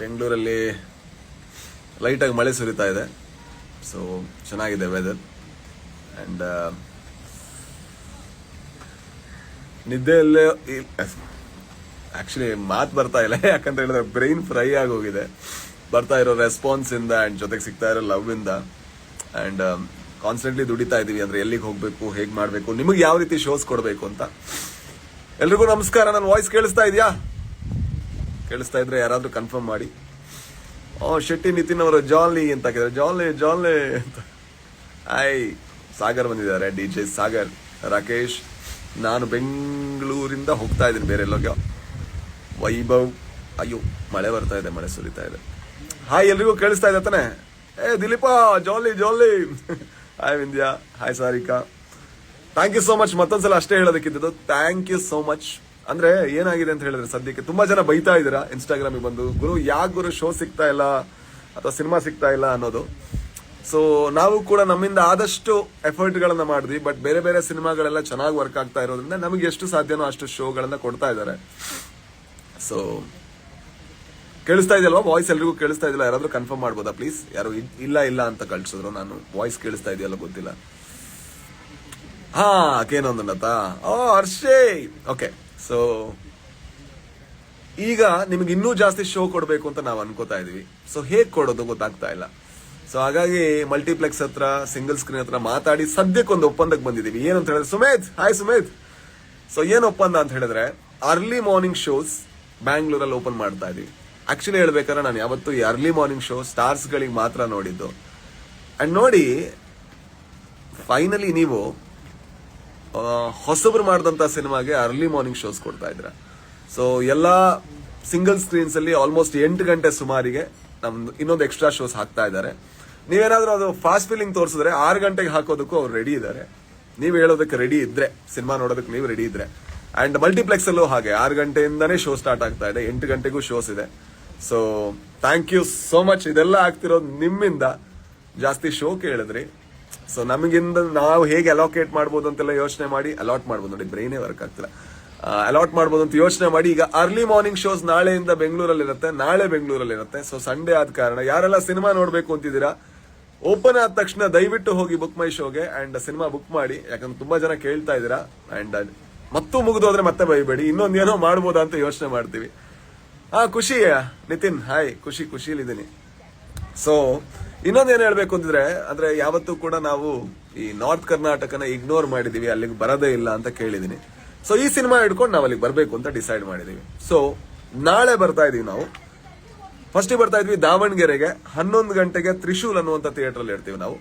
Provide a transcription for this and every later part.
ಬೆಂಗಳೂರಲ್ಲಿ ಲೈಟಾಗಿ ಮಳೆ ಸುರಿತಾ ಇದೆ. ಸೊ ಚೆನ್ನಾಗಿದೆ ವೆದರ್ ಆ್ಯಂಡ್ ನಿದ್ದೆಯಲ್ಲೇ ಆ್ಯಕ್ಚುಲಿ ಮಾತು ಬರ್ತಾ ಇಲ್ಲ. ಯಾಕಂತ ಹೇಳಿದ್ರೆ ಬ್ರೈನ್ ಫ್ರೈ ಆಗೋಗಿದೆ ಬರ್ತಾ ಇರೋ ರೆಸ್ಪಾನ್ಸ್ ಇಂದ ಆ್ಯಂಡ್ ಜೊತೆಗೆ ಸಿಗ್ತಾ ಇರೋ ಲವ್ ಇಂದ. ಆ್ಯಂಡ್ ಕಾನ್ಸ್ಟೆಂಟ್ಲಿ ದುಡಿತಾ ಇದ್ದೀವಿ ಅಂದ್ರೆ ಎಲ್ಲಿಗೆ ಹೋಗ್ಬೇಕು, ಹೇಗೆ ಮಾಡಬೇಕು, ನಿಮಗೆ ಯಾವ ರೀತಿ ಶೋಸ್ ಕೊಡಬೇಕು ಅಂತ. ಎಲ್ರಿಗೂ ನಮಸ್ಕಾರ. ನನ್ನ ವಾಯ್ಸ್ ಕೇಳಿಸ್ತಾ ಇದೆಯಾ? ಕೇಳಿಸ್ತಾ ಇದ್ರೆ ಯಾರಾದ್ರೂ ಕನ್ಫರ್ಮ್ ಮಾಡಿ. ಓ, ಶೆಟ್ಟಿ ನಿತಿನ್ ಅವರು ಜಾಲಿ ಅಂತ ಹಾಕಿದ್ರೆ ಜಾಲಿ ಜಾಲಿ ಅಂತ. ಆಯ್ ಸಾಗರ್ ಬಂದಿದ್ದಾರೆ, ಡಿ ಜೆ ಸಾಗರ್, ರಾಕೇಶ್. ನಾನು ಬೆಂಗಳೂರಿಂದ ಹೋಗ್ತಾ ಇದ್ದೀನಿ ಬೇರೆ ಎಲ್ಲೋಗ ವೈಭವ್, ಅಯ್ಯೋ, ಮಳೆ ಬರ್ತಾ ಇದೆ, ಮಳೆ ಸುರಿತಾ ಇದೆ. ಹಾಯ್ ಎಲ್ರಿಗೂ ಕೇಳಿಸ್ತಾ ಇದೆ ತಾನೆ? ಏ, Dileepa jolly jolly hi Vindhya hi Sarika. Thank you so much ಮತ್ತೊಂದ್ಸಲ ಅಷ್ಟೇ ಹೇಳೋದಕ್ಕಿದ್ದು ಥ್ಯಾಂಕ್ ಯು ಸೋ ಮಚ್ ಅಂದ್ರೆ ಏನಾಗಿದೆ ಅಂತ ಹೇಳಿದ್ರೆ ಸದ್ಯಕ್ಕೆ ತುಂಬಾ ಜನ ಬೈತಾ ಇದ್ದೀರಾ ಇನ್ಸ್ಟಾಗ್ರಾಮಿಗೆ ಬಂದು. ಗುರು ಯಾಕೆ ಗುರು ಶೋ ಸಿಗ್ತಾ ಇಲ್ಲ ಅಥವಾ ಸಿನಿಮಾ ಸಿಗ್ತಾ ಇಲ್ಲ ಅನ್ನೋದು. ಸೊ ನಾವು ಕೂಡ ನಮ್ಮಿಂದ ಆದಷ್ಟು ಎಫರ್ಟ್ಗಳನ್ನ ಮಾಡಿದ್ವಿ ಬಟ್ ಬೇರೆ ಬೇರೆ ಸಿನಿಮಾಗಳೆಲ್ಲ ಚೆನ್ನಾಗಿ ವರ್ಕ್ ಆಗ್ತಾ ಇರೋದ್ರಿಂದ ನಮಗೆ ಎಷ್ಟು ಸಾಧ್ಯನೋ ಅಷ್ಟು ಶೋಗಳನ್ನ ಕೊಡ್ತಾ ಇದ್ದಾರೆ. ಸೊ ಕೇಳಿಸ್ತಾ ಇದೆಯಲ್ವಾ? ವಾಯ್ಸ್ ಎಲ್ರಿಗೂ ಕೇಳಿಸ್ತಾ ಇದೆಯಲ್ಲ? ಯಾರಾದ್ರೂ ಕನ್ಫರ್ಮ್ ಮಾಡ್ಬೋದಾ ಪ್ಲೀಸ್ ಯಾರು ಇಲ್ಲ ಇಲ್ಲ ಅಂತ ಕಳ್ಸಿದ್ರು. ನಾನು ವಾಯ್ಸ್ ಕೇಳಿಸ್ತಾ ಇದೆಯಲ್ಲ ಗೊತ್ತಿಲ್ಲ. ಹಾ ಕೇನೊಂದನ್ನತ ಓ, ಹರ್ಷೇ! ಓಕೆ ಸೊ ಈಗ ನಿಮ್ಗೆ ಇನ್ನೂ ಜಾಸ್ತಿ ಶೋ ಕೊಡಬೇಕು ಅಂತ ನಾವು ಅನ್ಕೋತಾ ಇದೀವಿ. ಸೊ ಹೇಗೆ ಕೊಡೋದು ಗೊತ್ತಾಗ್ತಾ ಇಲ್ಲ. ಸೊ ಹಾಗಾಗಿ ಮಲ್ಟಿಪ್ಲೆಕ್ಸ್ ಹತ್ರ ಸಿಂಗಲ್ ಸ್ಕ್ರೀನ್ ಹತ್ರ ಮಾತಾಡಿ ಸದ್ಯಕ್ಕೆ ಒಂದು ಒಪ್ಪಂದಕ್ಕೆ ಬಂದಿದೀವಿ. ಏನಂತ ಹೇಳಿದ್ರೆ, ಸುಮೇಧ್ ಹಾಯ್ ಸುಮೇಧ್. ಸೊ ಏನು ಒಪ್ಪಂದ ಅಂತ ಹೇಳಿದ್ರೆ ಅರ್ಲಿ ಮಾರ್ನಿಂಗ್ ಶೋಸ್ ಬ್ಯಾಂಗ್ಳೂರಲ್ಲಿ ಓಪನ್ ಮಾಡ್ತಾ ಇದೀವಿ. ಆಕ್ಚುಲಿ ಹೇಳ್ಬೇಕಾದ್ರೆ ನಾನು ಯಾವತ್ತೂ ಈ ಅರ್ಲಿ ಮಾರ್ನಿಂಗ್ ಶೋ ಸ್ಟಾರ್ಸ್ ಗಳಿಗೆ ಮಾತ್ರ ನೋಡಿದ್ದು. ಅಂಡ್ ನೋಡಿ ಫೈನಲಿ ನೀವು ಹೊಸಬ್ರು ಮಾಡಿದಂತ ಸಿನಿಮಾಗೆ ಅರ್ಲಿ ಮಾರ್ನಿಂಗ್ ಶೋಸ್ ಕೊಡ್ತಾ ಇದ್ರ. ಸೊ ಎಲ್ಲ ಸಿಂಗಲ್ ಸ್ಕ್ರೀನ್ಸ್ ಅಲ್ಲಿ ಆಲ್ಮೋಸ್ಟ್ ಎಂಟು ಗಂಟೆ ಸುಮಾರಿಗೆ ನಮ್ದು ಇನ್ನೊಂದು ಎಕ್ಸ್ಟ್ರಾ ಶೋಸ್ ಹಾಕ್ತಾ ಇದ್ದಾರೆ. ನೀವೇನಾದ್ರೂ ಅದು ಫಾಸ್ಟ್ ಫೀಲಿಂಗ್ ತೋರಿಸಿದ್ರೆ ಆರು ಗಂಟೆಗೆ ಹಾಕೋದಕ್ಕೂ ಅವ್ರು ರೆಡಿ ಇದ್ದಾರೆ. ನೀವು ಹೇಳೋದಕ್ಕೆ ರೆಡಿ ಇದ್ರೆ, ಸಿನಿಮಾ ನೋಡೋದಕ್ಕೆ ನೀವು ರೆಡಿ ಇದ್ರೆ. ಅಂಡ್ ಮಲ್ಟಿಪ್ಲೆಕ್ಸ್ ಅಲ್ಲೂ ಹಾಗೆ, ಆರು ಗಂಟೆಯಿಂದನೇ ಶೋ ಸ್ಟಾರ್ಟ್ ಆಗ್ತಾ ಇದೆ, ಎಂಟು ಗಂಟೆಗೂ ಶೋಸ್ ಇದೆ. So thank you so much ಇದೆಲ್ಲ ಆಗ್ತಿರೋದು ನಿಮ್ಮಿಂದ. ಜಾಸ್ತಿ ಶೋ ಕೇಳಿದ್ರಿ. ಸೊ ನಮಗಿಂದ ನಾವು ಹೇಗೆ ಅಲೋಕೇಟ್ ಮಾಡ್ಬೋದು ಅಂತೆಲ್ಲ ಯೋಚನೆ ಮಾಡಿ ಅಲಾಟ್ ಮಾಡ್ಬೋದು. ನೋಡಿ ಬ್ರೈನೇ ವರ್ಕ್ ಆಗ್ತಿಲ್ಲ. ಅಲಾಟ್ ಮಾಡ್ಬೋದು ಅಂತ ಯೋಚನೆ ಮಾಡಿ, ಈಗ ಅರ್ಲಿ ಮಾರ್ನಿಂಗ್ ಶೋಸ್ ನಾಳೆಯಿಂದ ಬೆಂಗಳೂರಲ್ಲಿ ಇರುತ್ತೆ ನಾಳೆ ಬೆಂಗಳೂರಲ್ಲಿ ಇರುತ್ತೆ ಸೊ ಸಂಡೇ ಆದ ಕಾರಣ ಯಾರೆಲ್ಲ ಸಿನಿಮಾ ನೋಡಬೇಕು ಅಂತಿದ್ದೀರಾ ಓಪನ್ ಆದ ತಕ್ಷಣ ದಯವಿಟ್ಟು ಹೋಗಿ ಬುಕ್ ಮೈ ಶೋಗೆ ಅಂಡ್ ಸಿನಿಮಾ ಬುಕ್ ಮಾಡಿ. ಯಾಕಂದ್ರೆ ತುಂಬಾ ಜನ ಕೇಳ್ತಾ ಇದ್ದೀರಾ ಅಂಡ್ ಮತ್ತೂ ಮುಗಿದೋದ್ರೆ ಮತ್ತೆ ಬೈಬೇಡಿ. ಇನ್ನೊಂದೇನೋ ಮಾಡ್ಬೋದಾ ಅಂತ ಯೋಚನೆ ಮಾಡ್ತೀವಿ. ಹಾ ಖುಷಿ ನಿತಿನ್ ಹಾಯ್ ಖುಷಿ ಖುಷಿಲಿದ್ದೀನಿ ಸೊ ಇನ್ನೊಂದೇನು ಹೇಳ್ಬೇಕು ಅಂತಿದ್ರೆ, ಅಂದ್ರೆ ಯಾವತ್ತೂ ಕೂಡ ನಾವು ಈ ನಾರ್ತ್ ಕರ್ನಾಟಕನ ಇಗ್ನೋರ್ ಮಾಡಿದೀವಿ, ಅಲ್ಲಿಗೆ ಬರೋದೇ ಇಲ್ಲ ಅಂತ ಕೇಳಿದೀನಿ. ಸೊ ಈ ಸಿನಿಮಾ ಹಿಡ್ಕೊಂಡು ನಾವು ಅಲ್ಲಿಗೆ ಬರಬೇಕು ಅಂತ ಡಿಸೈಡ್ ಮಾಡಿದೀವಿ. ಸೊ ನಾಳೆ ಬರ್ತಾ ಇದೀವಿ ನಾವು. ಫಸ್ಟ್ ಬರ್ತಾ ಇದ್ವಿ ದಾವಣಗೆರೆಗೆ, ಹನ್ನೊಂದು ಗಂಟೆಗೆ ತ್ರಿಶೂಲ್ ಅನ್ನುವಂತ ಥಿಯೇಟರ್ ಅಲ್ಲಿ ಇರ್ತೀವಿ ನಾವು.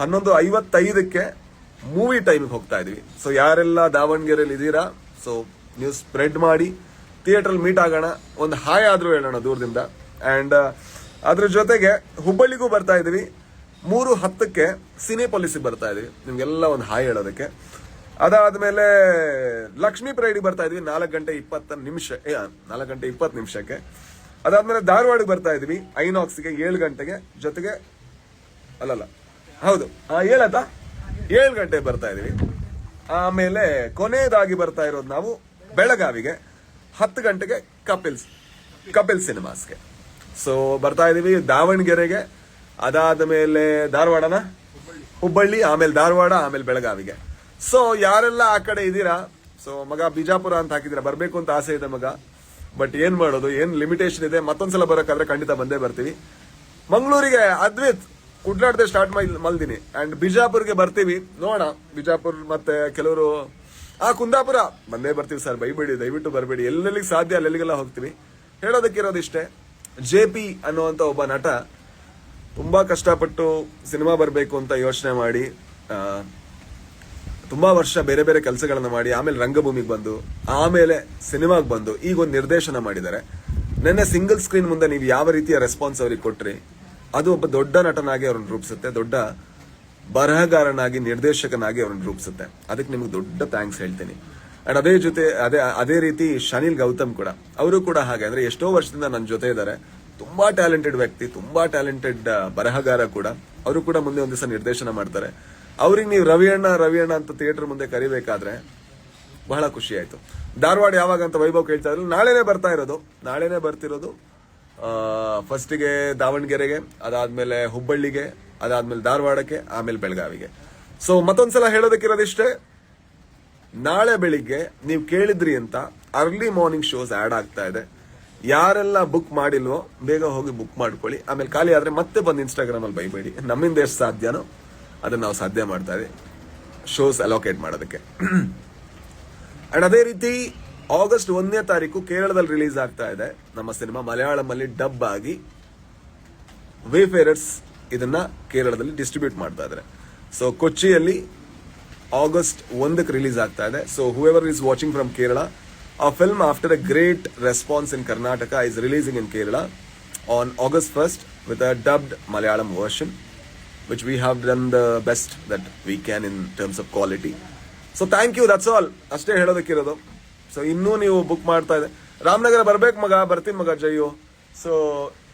ಹನ್ನೊಂದು ಐವತ್ತೈದಕ್ಕೆ ಮೂವಿ ಟೈಮ್ಗೆ ಹೋಗ್ತಾ ಇದೀವಿ. ಸೊ ಯಾರೆಲ್ಲ ದಾವಣಗೆರೆಯಲ್ಲಿ ಇದ್ದೀರಾ ಸೊ ನೀವು ಸ್ಪ್ರೆಡ್ ಮಾಡಿ ಥಿಯೇಟರ್ ಮೀಟ್ ಆಗೋಣ, ಒಂದು ಹಾಯ್ ಆದ್ರೂ ಹೇಳೋಣ ದೂರದಿಂದ. ಅಂಡ್ ಅದ್ರ ಜೊತೆಗೆ ಹುಬ್ಬಳ್ಳಿಗೂ ಬರ್ತಾ ಇದೀವಿ ಮೂರು ಹತ್ತಕ್ಕೆ ಸಿನಿ ಪಾಲಿಸಿಗೆ ಬರ್ತಾ ಇದೀವಿ ನಿಮ್ಗೆಲ್ಲ ಒಂದು ಹಾಯ್ ಹೇಳೋದಕ್ಕೆ. ಅದಾದ್ಮೇಲೆ ಲಕ್ಷ್ಮೀ ಪ್ರೈಡಿಗೆ ಬರ್ತಾ ಇದೀವಿ ನಾಲ್ಕು ಗಂಟೆ ಇಪ್ಪತ್ತ ನಿಮಿಷ ನಾಲ್ಕು ಗಂಟೆ ಇಪ್ಪತ್ತು ನಿಮಿಷಕ್ಕೆ. ಅದಾದ್ಮೇಲೆ ಧಾರವಾಡಕ್ಕೆ ಬರ್ತಾ ಇದೀವಿ ಐನಾಕ್ಸ್ಗೆ ಏಳು ಗಂಟೆಗೆ. ಜೊತೆಗೆ ಅಲ್ಲಲ್ಲ, ಹೌದು ಹೇಳತ್ತ ಏಳು ಗಂಟೆ ಬರ್ತಾ ಇದೀವಿ ಆಮೇಲೆ ಕೊನೆಯದಾಗಿ ಬರ್ತಾ ಇರೋದು ನಾವು ಬೆಳಗಾವಿಗೆ. ಹತ್ತು ಗಂಟೆಗೆ ಕಪಿಲ್ಸ್, ಕಪಿಲ್ ಸಿನಿಮಾಸ್ಗೆ. ಸೊ ಬರ್ತಾ ಇದೀವಿ ದಾವಣಗೆರೆಗೆ. ಅದಾದ ಮೇಲೆ ಧಾರವಾಡನ? ಹುಬ್ಬಳ್ಳಿ, ಆಮೇಲೆ ಧಾರವಾಡ, ಆಮೇಲೆ ಬೆಳಗಾವಿಗೆ. ಸೊ ಯಾರೆಲ್ಲ ಆ ಕಡೆ ಇದ್ದೀರಾ ಸೊ ಮಗ ಬಿಜಾಪುರ ಅಂತ ಹಾಕಿದ್ದೀರಾ? ಬರಬೇಕು ಅಂತ ಆಸೆ ಇದೆ ಮಗ. ಬಟ್ ಏನ್ ಮಾಡೋದು? ಏನ್ ಲಿಮಿಟೇಷನ್ ಇದೆ? ಮತ್ತೊಂದ್ಸಲ ಬರೋಕ್ಕಾದ್ರೆ ಖಂಡಿತ ಬಂದೇ ಬರ್ತೀವಿ. ಮಂಗಳೂರಿಗೆ ಅದ್ವಿತ್, ಕುಡ್ಲಾಡ್ದೆ ಸ್ಟಾರ್ಟ್ ಮಲ್ದಿನಿ. ಅಂಡ್ ಬಿಜಾಪುರ್ಗೆ ಬರ್ತೀವಿ. ನೋಡೋಣ. ಬಿಜಾಪುರ್ ಮತ್ತೆ ಕೆಲವರು, ಆ ಕುಂದಾಪುರ. ಬಂದೇ ಬರ್ತೀವಿ ಸರ್. ಬೈಬೇಡಿ, ದಯವಿಟ್ಟು ಬರಬೇಡಿ. ಎಲ್ಲೆಲ್ಲಿಗೆ ಸಾಧ್ಯ ಅಲ್ಲೆಲ್ಲಿಗೆಲ್ಲ ಹೋಗ್ತೀವಿ. ಹೇಳೋದಕ್ಕಿರೋದಿಷ್ಟೇ. ಜೆ ಪಿ ಅನ್ನುವಂತ ಒಬ್ಬ ನಟ ತುಂಬಾ ಕಷ್ಟಪಟ್ಟು ಸಿನಿಮಾ ಬರಬೇಕು ಅಂತ ಯೋಚನೆ ಮಾಡಿ ತುಂಬಾ ವರ್ಷ ಬೇರೆ ಬೇರೆ ಕೆಲಸಗಳನ್ನು ಮಾಡಿ, ಆಮೇಲೆ ರಂಗಭೂಮಿಗೆ ಬಂದು, ಆಮೇಲೆ ಸಿನಿಮಾಗೆ ಬಂದು ಈಗ ಒಂದು ನಿರ್ದೇಶನ ಮಾಡಿದ್ದಾರೆ. ನೆನ್ನೆ ಸಿಂಗಲ್ ಸ್ಕ್ರೀನ್ ಮುಂದೆ ನೀವು ಯಾವ ರೀತಿಯ ರೆಸ್ಪಾನ್ಸ್ ಅವ್ರಿಗೆ ಕೊಟ್ರಿ, ಅದು ಒಬ್ಬ ದೊಡ್ಡ ನಟನಾಗಿ ಅವ್ರನ್ನ ರೂಪಿಸುತ್ತೆ, ದೊಡ್ಡ ಬರಹಗಾರನಾಗಿ, ನಿರ್ದೇಶಕನಾಗಿ ಅವ್ರನ್ನ ರೂಪಿಸುತ್ತೆ. ಅದಕ್ಕೆ ನಿಮ್ಗೆ ದೊಡ್ಡ ಥ್ಯಾಂಕ್ಸ್ ಹೇಳ್ತೀನಿ. ಅಂಡ್ ಅದೇ ಜೊತೆ, ಅದೇ ಅದೇ ರೀತಿ ಶನಿಲ್ ಗೌತಮ್ ಕೂಡ, ಅವರು ಕೂಡ ಹಾಗೆ, ಅಂದ್ರೆ ಎಷ್ಟೋ ವರ್ಷದಿಂದ ನನ್ನ ಜೊತೆ ಇದ್ದಾರೆ. ತುಂಬಾ ಟ್ಯಾಲೆಂಟೆಡ್ ವ್ಯಕ್ತಿ, ತುಂಬಾ ಟ್ಯಾಲೆಂಟೆಡ್ ಬರಹಗಾರ ಕೂಡ. ಅವರು ಕೂಡ ಮುಂದೆ ಒಂದು ದಿವಸ ನಿರ್ದೇಶನ ಮಾಡ್ತಾರೆ. ಅವ್ರಿಗೆ ನೀವು ರವಿಯಣ್ಣ ರವಿಯಣ್ಣ ಅಂತ ಥಿಯೇಟರ್ ಮುಂದೆ ಕರಿಬೇಕಾದ್ರೆ ಬಹಳ ಖುಷಿ ಆಯ್ತು. ಧಾರವಾಡ ಯಾವಾಗ ಅಂತ ವೈಭವ್ ಕೇಳ್ತಾ ಇದ್ರು, ನಾಳೆನೇ ಬರ್ತಾ ಇರೋದು. ನಾಳೆನೇ ಬರ್ತಿರೋದು ಫಸ್ಟಿಗೆ ದಾವಣಗೆರೆಗೆ, ಅದಾದ್ಮೇಲೆ ಹುಬ್ಬಳ್ಳಿಗೆ, ಅದಾದ್ಮೇಲೆ ಧಾರವಾಡಕ್ಕೆ, ಆಮೇಲೆ ಬೆಳಗಾವಿಗೆ. ಸೊ ಮತ್ತೊಂದ್ಸಲ ಹೇಳೋದಕ್ಕಿರೋದಿಷ್ಟೇ, ನಾಳೆ ಬೆಳಿಗ್ಗೆ ನೀವು ಕೇಳಿದ್ರಿ ಅಂತ ಅರ್ಲಿ ಮಾರ್ನಿಂಗ್ ಶೋಸ್ ಆಡ್ ಆಗ್ತಾ ಇದೆ. ಯಾರೆಲ್ಲ ಬುಕ್ ಮಾಡಿಲ್ವೋ, ಬೇಗ ಹೋಗಿ ಬುಕ್ ಮಾಡ್ಕೊಳ್ಳಿ. ಆಮೇಲೆ ಖಾಲಿ ಆದ್ರೆ ಮತ್ತೆ ಬಂದು ಇನ್ಸ್ಟಾಗ್ರಾಮ್ ಅಲ್ಲಿ ಬೈಬೇಡಿ. ನಮ್ಮಿಂದ ಎಷ್ಟು ಸಾಧ್ಯನೋ ಅದನ್ನ ನಾವು ಸಾಧ್ಯ ಮಾಡ್ತಾ ಇದೀವಿ ಶೋಸ್ ಅಲೋಕೇಟ್ ಮಾಡೋದಕ್ಕೆ. ಅಂಡ್ ಅದೇ ರೀತಿ ಆಗಸ್ಟ್ ಒಂದನೇ ತಾರೀಕು ಕೇರಳದಲ್ಲಿ ರಿಲೀಸ್ ಆಗ್ತಾ ಇದೆ. ನಮ್ಮ ಸಿನಿಮಾ ಮಲಯಾಳಂ ಅಲ್ಲಿ ಡಬ್ ಆಗಿ ವೇಫೇರರ್ಸ್ ಇದನ್ನ ಕೇರಳದಲ್ಲಿ ಡಿಸ್ಟ್ರಿಬ್ಯೂಟ್ ಮಾಡ್ತಾ ಇದ್ದಾರೆ. ಸೊ ಕೊಚ್ಚಿಯಲ್ಲಿ ಆಗಸ್ಟ್ ಒಂದಕ್ಕೆ ರಿಲೀಸ್ ಆಗ್ತಾ ಇದೆ. So whoever is watching from Kerala ಆ film after a great response in Karnataka is releasing in Kerala on August first with a dubbed Malayalam version which we have done the best that we can in terms of quality so thank you that's all ಅಷ್ಟೇ ಹೇಳೋದಕ್ಕಿರೋದು. So ಇನ್ನೂ ನೀವು book ಮಾಡ್ತಾ ಇದೆ ರಾಮನಗರ ಬರ್ಬೇಕು ಮಗ, ಬರ್ತೀನಿ ಮಗ ಜಯ್ಯು ಸೊ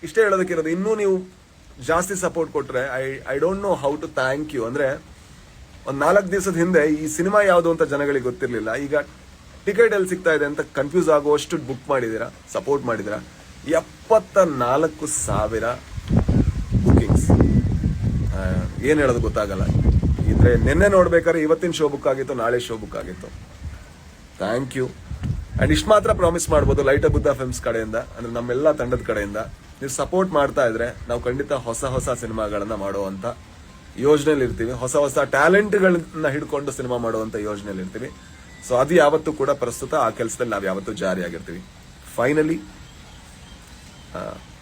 ಇಷ್ಟೇ ಹೇಳೋದಕ್ಕಿರೋದು. ಇನ್ನೂ ನೀವು ಜಾಸ್ತಿ ಸಪೋರ್ಟ್ ಕೊಟ್ರೆ I I don't know how to thank you ಅಂದ್ರೆ, ಒಂದ್ ನಾಲ್ಕು ದಿವಸದ ಹಿಂದೆ ಈ ಸಿನಿಮಾ ಯಾವುದು ಅಂತ ಜನಗಳಿಗೆ ಗೊತ್ತಿರಲಿಲ್ಲ. ಈಗ ಟಿಕೆಟ್ ಎಲ್ಲಿ ಸಿಗ್ತಾ ಇದೆ ಅಂತ ಕನ್ಫ್ಯೂಸ್ ಆಗುವಷ್ಟು ಬುಕ್ ಮಾಡಿದ್ದೀರಾ ಸಪೋರ್ಟ್ ಮಾಡಿದ್ದೀರಾ? ಎಪ್ಪತ್ತ ನಾಲ್ಕು ಸಾವಿರ ಬುಕಿಂಗ್ಸ್ ಏನು ಹೇಳೋದು ಗೊತ್ತಾಗಲ್ಲ. ಇದ್ರೆ ನಿನ್ನೆ ನೋಡ್ಬೇಕಾದ್ರೆ ಇವತ್ತಿನ ಶೋ ಬುಕ್ ಆಗಿತ್ತು, ನಾಳೆ ಶೋ ಬುಕ್ ಆಗಿತ್ತು. ಥ್ಯಾಂಕ್ ಯು ಅಂಡ್ ಇಷ್ಟು ಮಾತ್ರ ಪ್ರಾಮಿಸ್ ಮಾಡ್ಬೋದು ಲೈಟ್ ಬುದ್ಧ ಫಿಲ್ಮ್ಸ್ ಕಡೆಯಿಂದ, ಅಂದ್ರೆ ನಮ್ಮೆಲ್ಲ ತಂಡದ ಕಡೆಯಿಂದ. ನೀವು ಸಪೋರ್ಟ್ ಮಾಡ್ತಾ ಇದ್ರೆ ನಾವು ಖಂಡಿತ ಹೊಸ ಹೊಸ ಸಿನಿಮಾಗಳನ್ನ ಮಾಡುವಂತ ಯೋಜನೆಯಲ್ಲಿ ಇರ್ತೀವಿ ಹೊಸ ಹೊಸ ಟ್ಯಾಲೆಂಟ್ಗಳನ್ನ ಹಿಡ್ಕೊಂಡು ಸಿನಿಮಾ ಮಾಡುವಂತ ಯೋಜನೆಯಲ್ಲಿ ಇರ್ತೀವಿ ಸೊ ಅದು ಯಾವತ್ತೂ ಕೂಡ ಪ್ರಸ್ತುತ ಆ ಕೆಲಸದಲ್ಲಿ ನಾವು ಯಾವತ್ತೂ ಜಾರಿಯಾಗಿರ್ತೀವಿ finally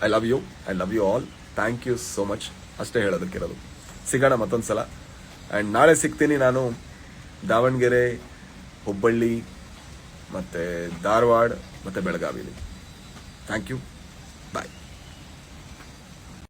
I love you I love you all thank you so much ಅಷ್ಟೇ ಹೇಳೋದಕ್ಕಿರೋದು. ಸಿಗೋಣ ಮತ್ತೊಂದ್ಸಲ. ಆ್ಯಂಡ್ ನಾಳೆ ಸಿಗ್ತೀನಿ ನಾನು ದಾವಣಗೆರೆ, ಹುಬ್ಬಳ್ಳಿ, ಮತ್ತು ಧಾರವಾಡ, ಮತ್ತು ಬೆಳಗಾವಿಲಿ. Thank you